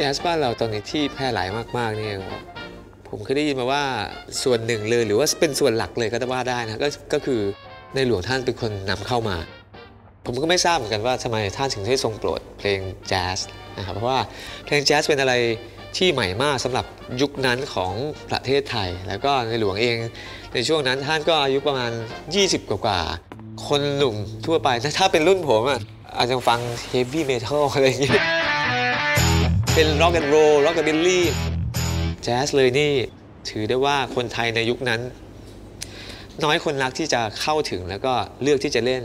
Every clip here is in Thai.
แจ๊สบ้านเราตอนนี้ที่แพร่หลายมากๆเนี่ยผมเคยได้ยินมาว่าส่วนหนึ่งเลยหรือว่าเป็นส่วนหลักเลยก็จะว่าได้นะก็ก็คือในหลวงท่านเป็นคนนำเข้ามา ผมก็ไม่ทราบเหมือนกันว่าทำไมท่านถึงได้ทรงโปรดเพลงแจ๊สนะครับเพราะว่าเพลงแจ๊สเป็นอะไรที่ใหม่มากสำหรับยุคนั้นของประเทศไทย แล้วก็ในหลวงเองในช่วงนั้นท่านก็อายุประมาณ 20 กว่าคนหนุ่มทั่วไปถ้าเป็นรุ่นผมอะอาจจะฟังเฮฟวี่เมทัลอะไรอย่างเงี้ย เป็นร็อกแอนด์โรลร็อกแอนด์บิลลี่แจ๊สเลยนี่ถือได้ว่าคนไทยในยุคนั้น น้อยคนนักที่จะเข้าถึงแล้วก็เลือกที่จะเล่น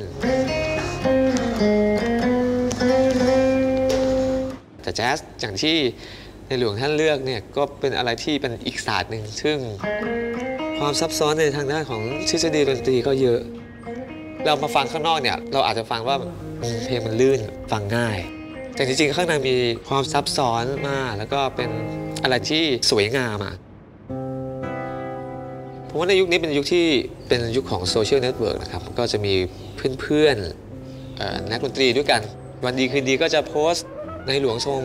แต่แจ๊สอย่างที่ในหลวงท่านเลือกเนี่ยก็เป็นอะไรที่เป็นอีกศาสตร์หนึ่งซึ่งความซับซ้อนในทางด้านของทฤษฎีดนตรีก็เยอะ เรามาฟังข้างนอกเนี่ย เราอาจจะฟังว่าเพลงมันลื่นฟังง่าย แต่จริงๆ ข้างในมีความซับซ้อนมาก แล้วก็เป็นอะไรที่สวยงามอะผมว่าในยุคนี้เป็นยุคที่เป็นยุคของโซเชียลเน็ตเวิร์กนะครับ ก็จะมีเพื่อนๆนักดนตรีด้วยกัน วันดีคืนดีก็จะโพสต์ในหลวงทรง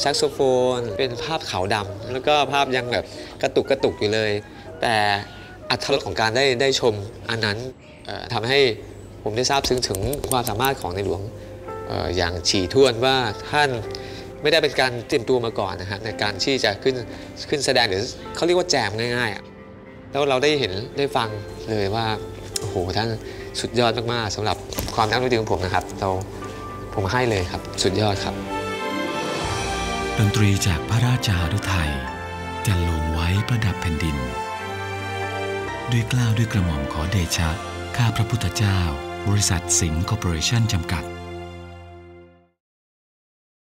แซกโซโฟน เป็นภาพขาวดำแล้วก็ภาพยังแบบกระตุกกระตุกอยู่เลย แต่อัตรสของการได้ได้ชมอันนั้นทำให้ผมได้ทราบซึ้งถึงความสามารถของในหลวง อย่างฉี่ท่วนว่าท่านไม่ได้เป็นการเตรียมตัวมาก่อนนะฮะในการที่จะขึ้นขึ้นแสดงหรือเขาเรียกว่าแจมง่ายๆ แล้วเราได้เห็นได้ฟังเลยว่าโอ้โหท่านสุดยอดมากๆสำหรับความนักดนตรีของผมนะครับ เราผมให้เลยครับสุดยอดครับ ดนตรีจากพระราชาฤทัยจะลงไว้ประดับแผ่นดิน ด้วยกล้าวด้วยกระหม่อมขอเดชะ ข้าพระพุทธเจ้า บริษัทสิงห์คอร์ปอเรชั่นจำกัด